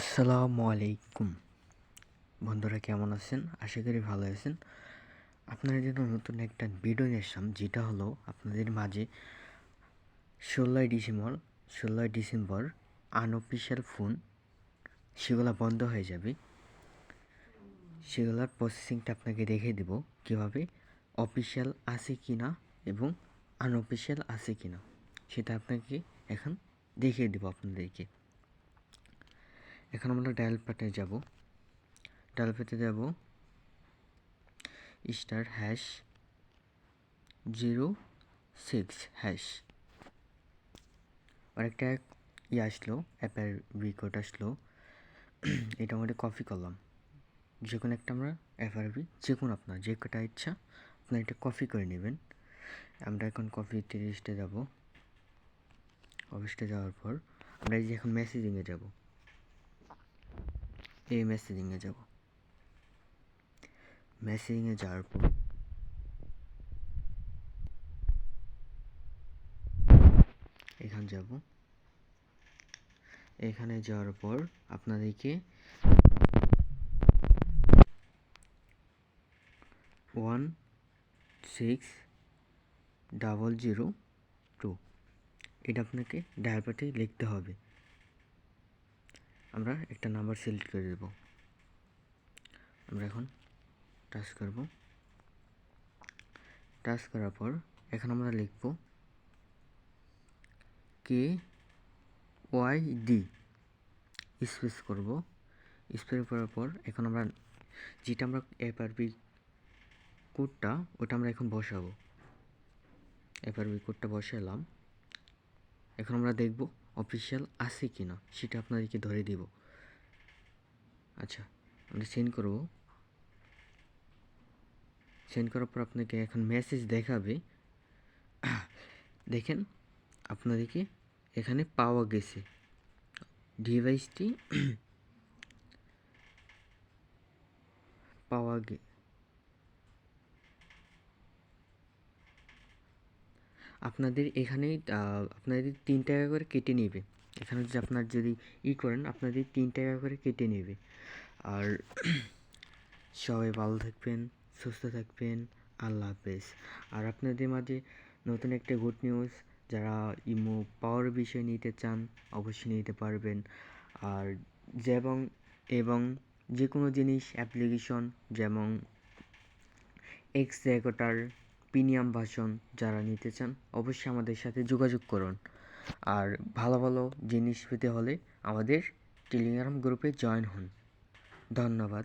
আসসালামু আলাইকুম। বন্ধুরা কেমন আছেন? আশা করি ভালো আছেন। আপনাদের জন্য নতুন একটা ভিডিও নিয়ে আসলাম, যেটা হলো আপনাদের মাঝে ষোলোই ডিসেম্বর ষোলোই ডিসেম্বর আনঅফিসিয়াল ফোন সেগুলো বন্ধ হয়ে যাবে। সেগুলোর প্রসেসিংটা আপনাকে দেখিয়ে দেব কীভাবে অফিসিয়াল আছে কি না এবং আনঅফিসিয়াল আছে কি না সেটা আপনাকে এখন দেখিয়ে দেবো আপনাদেরকে। এখন আমরা ডায়াল প্যাটে যাব। ডায়াল প্যাটে যাব। Star hash zero six hash. আরেকটা ইয়ে আসলো, অ্যাপের রিকোড আসলো। এটা আমাদের কপি করলাম। যে কোনো একটা আমরা এফআরবি যে কোনো আপনার, যে কটা ইচ্ছা, আপনার এটা কপি করে নেবেন। আমরা এখন কপি তিরিশটা যাব। অফিসটা যাওয়ার পর, আমরা এই যে এখন মেসেজিংয়ে যাব। এই মেসেজিংয়ে যাব। মেসেজিংয়ে যাওয়ার পর এখান যাব। এখানে যাওয়ার পর আপনাদেরকে one six double zero two এটা আপনাকে ডায়ালপাটে লিখতে হবে। আমরা একটা নাম্বার সিলেক্ট করে দেব। আমরা এখন টাচ করব। টাচ করার পর এখন আমরা লিখব কে ওয়াই ডি স্পেস করব। স্পেস করার পর এখন আমরা যেটা আমরা এফআরবি কোডটা ওটা আমরা এখন বসাবো। এফআরবি কোডটা বসালাম। এখন আমরা দেখব অফিসিয়াল আছে কি না সেটা আপনাদেরকে ধরে দিব। আচ্ছা আমরা সেন্ড করব। সেন্ড করার পর আপনাকে এখন মেসেজ দেখাবে। দেখেন, আপনাদেরকে এখানে পাওয়া গেছে। ডিভাইসটি পাওয়া গে আপনাদের এখানে আপনাদের তিন টাকা করে কেটে নেবে। এখানে যদি আপনার যদি ই করেন, আপনাদের তিন টাকা করে কেটে নেবে। আর সবাই ভালো থাকবেন, সুস্থ থাকবেন, আল্লাহ হাফেজ। আর আপনাদের মাঝে নতুন একটা গুড নিউজ যারা ইমো পাওয়ার বিষয় নিতে চান, অবশ্যই নিতে পারবেন। আর যেমন, এবং যে কোনো জিনিস অ্যাপ্লিকেশন যেমন এক্স রেকর্ডার প্রিমিয়াম ভাষণ যারা নিতে চান, অবশ্যই আমাদের সাথে যোগাযোগ করুন। আর ভালো ভালো জিনিস পেতে হলে আমাদের টেলিগ্রাম গ্রুপে জয়েন হন। ধন্যবাদ।